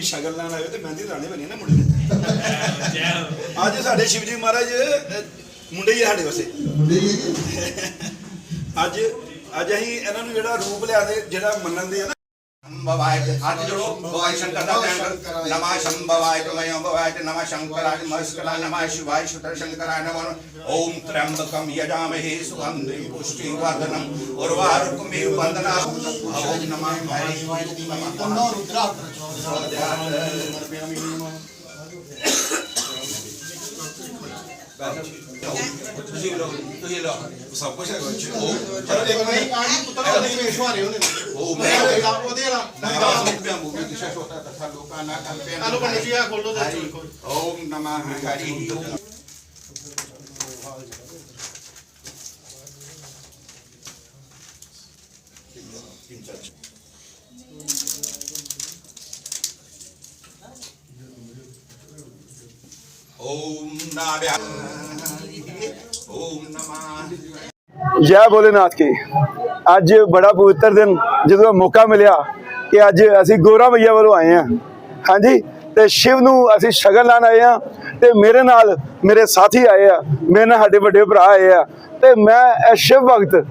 ਤੁਸੀਂ ਸ਼ਗਨ ਲੈਣ ਹੋ ਤੇ ਮਹਿੰਦੀ ਲਾਣੇ ਬਣੀ ਨਾ ਮੁੰਡੇ ਨੇ ਅੱਜ ਸਾਡੇ ਸ਼ਿਵਜੀ ਮਹਾਰਾਜ ਅਹ, ਮੁੰਡੇ ਹੀ ਆ ਸਾਡੇ ਵਾਸਤੇ ਅੱਜ ਅੱਜ ਅਸੀਂ ਇਹਨਾਂ ਨੂੰ ਜਿਹੜਾ ਰੂਪ ਲਿਆ ਦੇ ਜਿਹੜਾ ਮੰਨਣ ਦੇ ਆ ਨਾ भवाय हाथ जोड़ो भवाय शंकर का ध्यान करो नमः शंभवाय तमयो भवाय नमः शंकराय नमस्काराय नमः शिवाय शुतर शंकराय नमः ओम त्र्यंबकम यजामहे सुगंधिं पुष्टिवर्धनम उर्वारुकमेव वन्दना ओम नमः हरि ਤੁਸੀਂ ਲੋ ਤੁਸੀਂ ਲੋ ਸਭ ਕੁਝ ਹੈਗਾ ਜੀ ਉਹ ਚਲੋ ਦੇਖੋ ਨਹੀਂ ਆ ਜੀ ਪੁੱਤਰ ਉਹਦੇ ਵਿੱਚ ਸ਼ਵਾਰੇ ਉਹਨੇ ਉਹ ਮੈਂ ਉਹਦੇ ਵਾਲਾ ਨਾ ਮੁਕਮਿਆ ਮੁਕਮਿਆ ਕਿਸੇ ਸ਼ੋਤਾ ਤਥਾ ਲੋਕਾਂ ਨਾਲ ਕੰਪੇ ਆਲੋ ਬੰਨਿਆ ਖੋਲੋ ਤੇ ਚੁਲਕੋ ਓਮ ਨਮः ਹਰੀ ओम नमः ਜੈ ਭੋਲੇਨਾਥ ਕੀ ਅੱਜ ਬੜਾ ਪਵਿੱਤਰ ਦਿਨ ਜਦੋਂ ਮੌਕਾ ਮਿਲਿਆ ਕਿ ਅੱਜ ਅਸੀਂ ਗੋਰਾ ਮਈਆ ਵੱਲੋਂ ਆਏ ਹਾਂ ਹਾਂਜੀ ਤੇ ਸ਼ਿਵ ਨੂੰ ਅਸੀਂ ਸ਼ਗਨ ਲਾਣ ਆਏ ਹਾਂ ਤੇ ਮੇਰੇ ਨਾਲ ਮੇਰੇ ਸਾਥੀ ਆਏ ਆ ਮੇਰੇ ਨਾਲ ਸਾਡੇ ਵੱਡੇ ਭਰਾ ਆਏ ਆ ਤੇ ਮੈਂ ਇਹ ਸ਼ਿਵ ਭਗਤ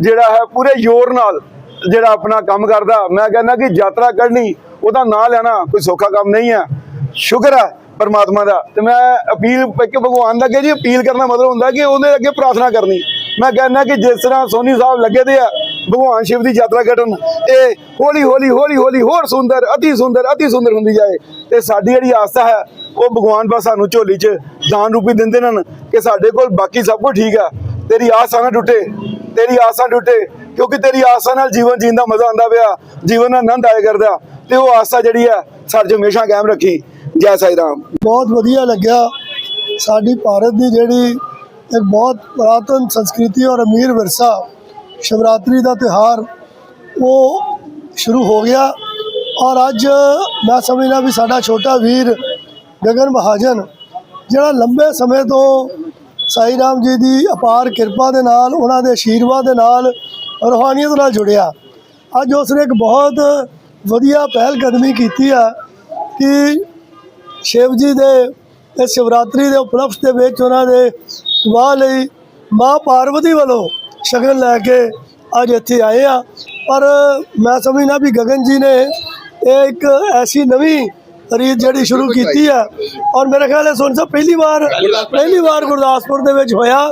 ਜਿਹੜਾ ਹੈ ਪੂਰੇ ਜ਼ੋਰ ਨਾਲ ਜਿਹੜਾ ਆਪਣਾ ਕੰਮ ਕਰਦਾ ਮੈਂ ਕਹਿੰਦਾ ਕਿ ਯਾਤਰਾ ਕਰਨੀ ਉਹਦਾ ਨਾਂ ਲੈਣਾ ਕੋਈ ਸੌਖਾ ਕੰਮ ਨਹੀਂ ਹੈ ਸ਼ੁਕਰ ਹੈ ਪਰਮਾਤਮਾ ਦਾ। ਤੇ ਮੈਂ ਅਪੀਲ ਕਿ ਭਗਵਾਨ ਦਾ ਜੀ ਅਪੀਲ ਕਰਨਾ ਮਤਲਬ ਹੁੰਦਾ ਕਿ ਉਹਦੇ ਅੱਗੇ ਪ੍ਰਾਰਥਨਾ ਕਰਨੀ। ਮੈਂ ਕਹਿੰਦਾ ਕਿ ਜਿਸ ਤਰ੍ਹਾਂ ਸੋਨੀ ਸਾਹਿਬ ਲੱਗੇ ਦੇ ਆ, ਭਗਵਾਨ ਸ਼ਿਵ ਦੀ ਯਾਤਰਾ ਕਰਨ, ਇਹ ਹੌਲੀ ਹੌਲੀ ਹੌਲੀ ਹੌਲੀ ਹੋਰ ਸੁੰਦਰ, ਅਤੀ ਸੁੰਦਰ ਅਤੀ ਸੁੰਦਰ ਹੁੰਦੀ ਜਾਏ। ਤੇ ਸਾਡੀ ਜਿਹੜੀ ਆਸਥਾ ਹੈ, ਉਹ ਭਗਵਾਨ ਬਸ ਸਾਨੂੰ ਝੋਲੀ 'ਚ ਦਾਨ ਰੂਪੀ ਦਿੰਦੇ ਨੇ ਕਿ ਸਾਡੇ ਕੋਲ ਬਾਕੀ ਸਭ ਕੁਝ ਠੀਕ ਆ। ਤੇਰੀ ਆਸਾ ਨਾ ਟੁੱਟੇ, ਤੇਰੀ ਆਸਾਂ ਟੁੱਟੇ, ਕਿਉਂਕਿ ਤੇਰੀ ਆਸਾਂ ਨਾਲ ਜੀਵਨ ਜੀਣ ਦਾ ਮਜ਼ਾ ਆਉਂਦਾ ਪਿਆ, ਜੀਵਨ ਦਾ ਆਨੰਦ ਆਇਆ ਕਰਦਾ। ਤੇ ਉਹ ਆਸਾ ਜਿਹੜੀ ਆ, ਸਾਡੇ ਹਮੇਸ਼ਾ ਕਾਇਮ ਰੱਖੀ। ਜੈ ਸਾਈ ਰਾਮ। ਬਹੁਤ ਵਧੀਆ ਲੱਗਿਆ। ਸਾਡੀ ਭਾਰਤ ਦੀ ਜਿਹੜੀ ਇੱਕ ਬਹੁਤ ਪੁਰਾਤਨ ਸੰਸਕ੍ਰਿਤੀ ਔਰ ਅਮੀਰ ਵਿਰਸਾ, ਸ਼ਿਵਰਾਤਰੀ ਦਾ ਤਿਉਹਾਰ, ਉਹ ਸ਼ੁਰੂ ਹੋ ਗਿਆ। ਔਰ ਅੱਜ ਮੈਂ ਸਮਝਦਾ ਵੀ ਸਾਡਾ ਛੋਟਾ ਵੀਰ ਗਗਨ ਮਹਾਜਨ, ਜਿਹੜਾ ਲੰਬੇ ਸਮੇਂ ਤੋਂ ਸਾਈ ਰਾਮ ਜੀ ਦੀ ਅਪਾਰ ਕਿਰਪਾ ਦੇ ਨਾਲ, ਉਹਨਾਂ ਦੇ ਆਸ਼ੀਰਵਾਦ ਦੇ ਨਾਲ, ਰੂਹਾਨੀਅਤ ਨਾਲ ਜੁੜਿਆ। ਅੱਜ ਉਸਨੇ ਇੱਕ ਬਹੁਤ ਵਧੀਆ ਪਹਿਲ ਕਦਮੀ ਕੀਤੀ ਆ ਕਿ ਸ਼ਿਵ ਜੀ ਦੇ ਇਸ ਸ਼ਿਵਰਾਤਰੀ ਦੇ ਉਪਲਕਸ਼ ਦੇ ਵਿੱਚ ਉਹਨਾਂ ਦੇ ਵਿਵਾਹ ਲਈ ਮਾਂ ਪਾਰਵਤੀ ਵੱਲੋਂ ਸ਼ਗਨ ਲੈ ਕੇ ਅੱਜ ਇੱਥੇ ਆਏ ਆ। ਪਰ ਮੈਂ ਸਮਝਦਾ ਵੀ ਗਗਨ ਜੀ ਨੇ ਇਹ ਇੱਕ ਐਸੀ ਨਵੀਂ ਰੀਤ ਜਿਹੜੀ ਸ਼ੁਰੂ ਕੀਤੀ ਆ। ਔਰ ਮੇਰੇ ਖਿਆਲ ਹੈ ਸੁਣ ਸਾਹਿਬ ਪਹਿਲੀ ਵਾਰ ਪਹਿਲੀ ਵਾਰ ਗੁਰਦਾਸਪੁਰ ਦੇ ਵਿੱਚ ਹੋਇਆ।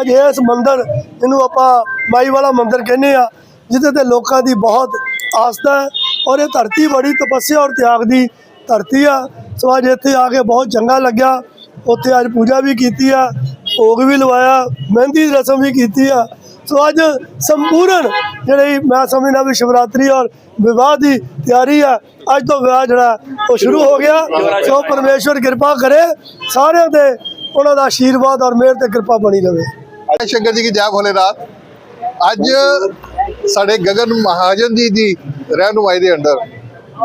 ਅੱਜ ਇਸ ਮੰਦਿਰ ਜਿਹਨੂੰ ਆਪਾਂ ਮਾਈ ਵਾਲਾ ਮੰਦਿਰ ਕਹਿੰਦੇ ਆ ਜਿਹਦੇ ਤੇ ਲੋਕਾਂ ਦੀ ਬਹੁਤ ਆਸਥਾ ਹੈ। ਔਰ ਇਹ ਧਰਤੀ ਬੜੀ ਤਪੱਸਿਆ ਔਰ ਤਿਆਗ ਦੀ ਧਰਤੀ ਆ। ਸੋ ਅੱਜ ਇੱਥੇ ਆ ਕੇ ਬਹੁਤ ਚੰਗਾ ਲੱਗਿਆ। ਉੱਥੇ ਅੱਜ ਪੂਜਾ ਵੀ ਕੀਤੀ ਆ, ਭੋਗ ਵੀ ਲਵਾਇਆ, ਮਹਿੰਦੀ ਦੀ ਰਸਮ ਵੀ ਕੀਤੀ ਆ। ਸੋ ਅੱਜ ਸੰਪੂਰਨ ਜਿਹੜੀ ਮੈਂ ਸਮਝਦਾ ਵੀ ਸ਼ਿਵਰਾਤਰੀ ਔਰ ਵਿਵਾਹ ਦੀ ਤਿਆਰੀ ਆ, ਅੱਜ ਤੋਂ ਵਿਆਹ ਜਿਹੜਾ ਉਹ ਸ਼ੁਰੂ ਹੋ ਗਿਆ। ਸੋ ਪਰਮੇਸ਼ਵਰ ਕਿਰਪਾ ਕਰੇ, ਸਾਰਿਆਂ ਦੇ ਉਹਨਾਂ ਦਾ ਆਸ਼ੀਰਵਾਦ ਔਰ ਮਿਹਰ ਤੇ ਕਿਰਪਾ ਬਣੀ ਰਹੇ ਸ਼ੰਕਰ ਜੀ ਕੀ ਜੈ ਭੋਲੇਨਾਥ ਅੱਜ ਸਾਡੇ ਗਗਨ ਮਹਾਜਨ ਜੀ ਦੀ ਰਹਿਨੁਮਾਈ ਦੇ ਅੰਡਰ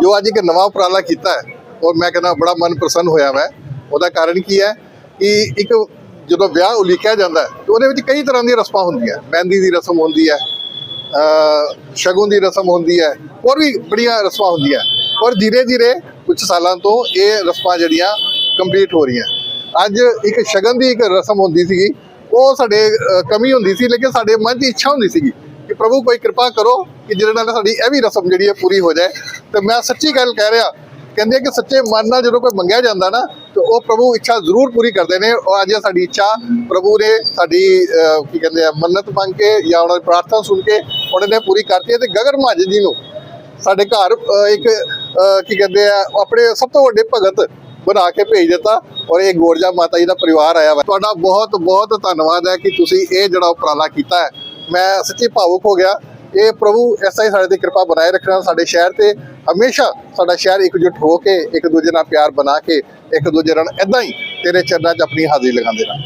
ਜੋ ਅੱਜ ਇੱਕ ਨਵਾਂ ਉਪਰਾਲਾ ਕੀਤਾ ਹੈ। ਔਰ ਮੈਂ ਕਹਿੰਦਾ ਬੜਾ ਮਨ ਪ੍ਰਸੰਨ ਹੋਇਆ ਮੈਂ। ਉਹਦਾ ਕਾਰਨ ਕੀ ਹੈ ਕਿ ਇੱਕ ਜਦੋਂ ਵਿਆਹ ਉਲੀਕਿਆ ਜਾਂਦਾ ਹੈ ਉਹਦੇ ਵਿੱਚ ਕਈ ਤਰ੍ਹਾਂ ਦੀਆਂ ਰਸਮਾਂ ਹੁੰਦੀਆਂ ਮਹਿੰਦੀ ਦੀ ਰਸਮ ਹੁੰਦੀ ਹੈ ਅ ਸ਼ਗੁਨ ਦੀ ਰਸਮ ਹੁੰਦੀ ਹੈ, ਹੋਰ ਵੀ ਬੜੀਆਂ ਰਸਮਾਂ ਹੁੰਦੀਆਂ ਔਰ ਧੀਰੇ ਧੀਰੇ ਕੁਝ ਸਾਲਾਂ ਤੋਂ ਇਹ ਰਸਮਾਂ ਜਿਹੜੀਆਂ ਕੰਪਲੀਟ ਹੋ ਰਹੀਆਂ ਅੱਜ ਇੱਕ ਸ਼ਗਨ ਦੀ ਇੱਕ ਰਸਮ ਹੁੰਦੀ ਸੀਗੀ, ਉਹ ਸਾਡੇ ਕਮੀ ਹੁੰਦੀ ਸੀ, ਲੇਕਿਨ ਸਾਡੇ ਮਨ 'ਚ ਇੱਛਾ ਹੁੰਦੀ ਸੀਗੀ ਕਿ ਪ੍ਰਭੂ ਕੋਈ ਕਿਰਪਾ ਕਰੋ ਕਿ ਜਿਹਦੇ ਨਾਲ ਸਾਡੀ ਇਹ ਵੀ ਰਸਮ ਜਿਹੜੀ ਹੈ ਪੂਰੀ ਹੋ ਜਾਏ। ਤੇ ਮੈਂ ਸੱਚੀ ਗੱਲ ਕਹਿ ਰਿਹਾ ਕਹਿੰਦੇ ਆ ਕਿ ਸੱਚੇ ਮਨ ਨਾਲ ਜਦੋਂ ਕੋਈ ਮੰਗਿਆ ਜਾਂਦਾ ਨਾ ਤੇ ਉਹ ਪ੍ਰਭੂ ਇੱਛਾ ਜ਼ਰੂਰ ਪੂਰੀ ਕਰਦੇ ਨੇ। ਔਰ ਅੱਜ ਸਾਡੀ ਇੱਛਾ ਪ੍ਰਭੂ ਨੇ ਸਾਡੀ ਕੀ ਕਹਿੰਦੇ ਆ ਮੰਨਤ ਮੰਗ ਕੇ ਜਾਂ ਉਹਨਾਂ ਦੀ ਪ੍ਰਾਰਥਨਾ ਸੁਣ ਕੇ ਉਹਨਾਂ ਨੇ ਪੂਰੀ ਕਰਤੀ ਹੈ ਤੇ ਗਗਨ ਮਹਾਜ ਜੀ ਨੂੰ ਸਾਡੇ ਘਰ ਇੱਕ ਅ, ਕੀ ਕਹਿੰਦੇ ਆ ਆਪਣੇ ਸਭ ਤੋਂ ਵੱਡੇ ਭਗਤ ਬਣਾ ਕੇ ਭੇਜ ਦਿੱਤਾ ਔਰ ਇਹ ਗੋਰਜਾ ਮਾਤਾ ਜੀ ਦਾ ਪਰਿਵਾਰ ਆਇਆ ਵਾ। ਤੁਹਾਡਾ ਬਹੁਤ ਬਹੁਤ ਧੰਨਵਾਦ ਹੈ ਕਿ ਤੁਸੀਂ ਇਹ ਜਿਹੜਾ ਉਪਰਾਲਾ ਕੀਤਾ ਹੈ। ਮੈਂ ਸੱਚੀ ਭਾਵੁਕ ਹੋ ਗਿਆ। ਇਹ ਪ੍ਰਭੂ ਐਸਾ ਹੀ ਸਾਡੇ ਤੇ ਕਿਰਪਾ ਬਣਾਏ ਰੱਖਣਾ ਸਾਡੇ ਸ਼ਹਿਰ ਤੇ। ਹਮੇਸ਼ਾ ਸਾਡਾ ਸ਼ਹਿਰ ਇਕਜੁੱਟ ਹੋ ਕੇ ਇੱਕ ਦੂਜੇ ਨਾਲ ਪਿਆਰ ਬਣਾ ਕੇ ਇੱਕ ਦੂਜੇ ਨਾਲ ਇਦਾਂ ਹੀ ਤੇਰੇ ਚਰਨਾਂ 'ਚ ਆਪਣੀ ਹਾਜ਼ਰੀ ਲਗਾਉਂਦੇ ਰਹਿਣਾ